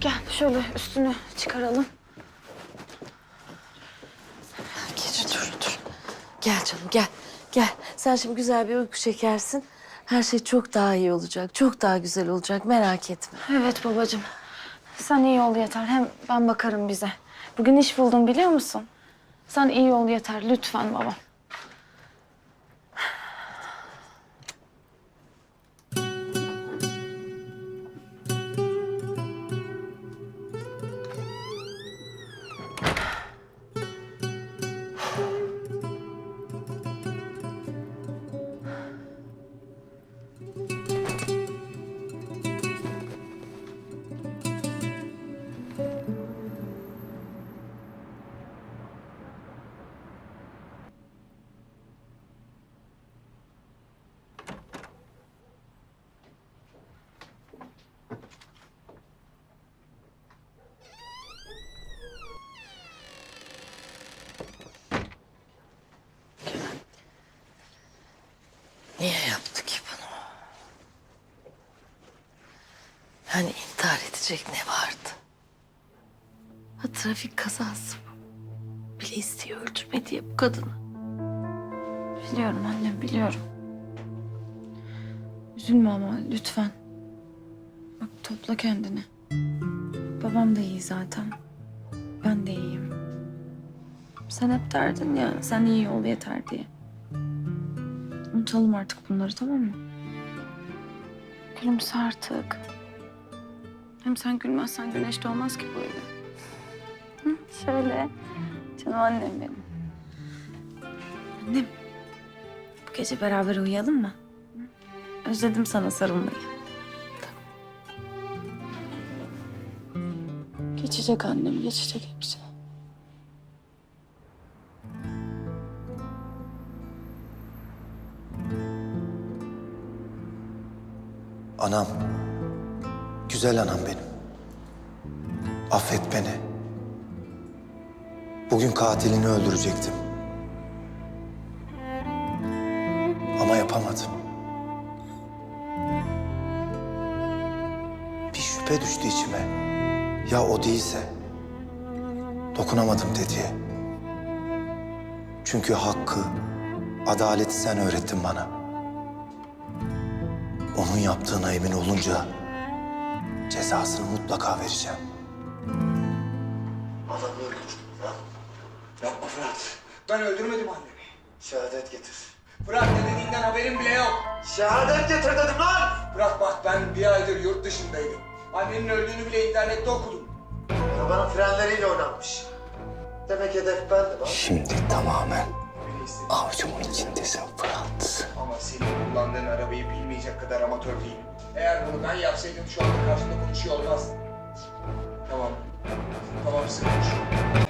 Gel şöyle üstünü çıkaralım. Geç dur dur. Gel canım gel. Gel. Sen şimdi güzel bir uyku çekersin. Her şey çok daha iyi olacak. Çok daha güzel olacak. Merak etme. Evet babacığım. Sen iyi ol yeter. Hem ben bakarım bize. Bugün iş buldum biliyor musun? Sen iyi ol yeter lütfen baba. Niye yaptı ki bunu? Hani intihar edecek ne vardı? Ha trafik kazası bu. Bile istiyor öldürme diye bu kadını. Biliyorum annem biliyorum. Üzülme ama lütfen. Bak topla kendini. Babam da iyi zaten. Ben de iyiyim. Sen hep derdin ya sen iyi ol yeter diye. Unutalım artık bunları tamam mı? Gülümse artık. Hem sen gülmezsen güneş doğmaz ki böyle. Hı, şöyle. Canım annem benim. Annem. Bu gece beraber uyuyalım mı? Hı? Özledim sana sarılmayı. Geçecek annem, geçecek hepsi. Anam. Güzel anam benim. Affet beni. Bugün katilini öldürecektim. Ama yapamadım. Bir şüphe düştü içime. Ya o değilse? Dokunamadım dediye. Çünkü hakkı, adaleti sen öğrettin bana. Onun yaptığına emin olunca cezasını mutlaka vereceğim. Adam öldürdüm lan. Yapma Fırat. Ben öldürmedim annemi. Şehadet getir. Fırat ne dediğinden haberim bile yok. Şehadet getir dedim lan! Fırat bak ben bir aydır yurt dışındaydım. Annenin öldüğünü bile internette okudum. Arabanın frenleriyle oynanmış. Demek hedef bendim ha. Şimdi tamamen avucumun içindesin Fırat. Senin kullandığın arabayı bilmeyecek kadar amatör değilim. Eğer bunu ben yapsaydım şu anda karşımda konuşuyor olmazdın. Tamam. Tamam sıkı konuşma.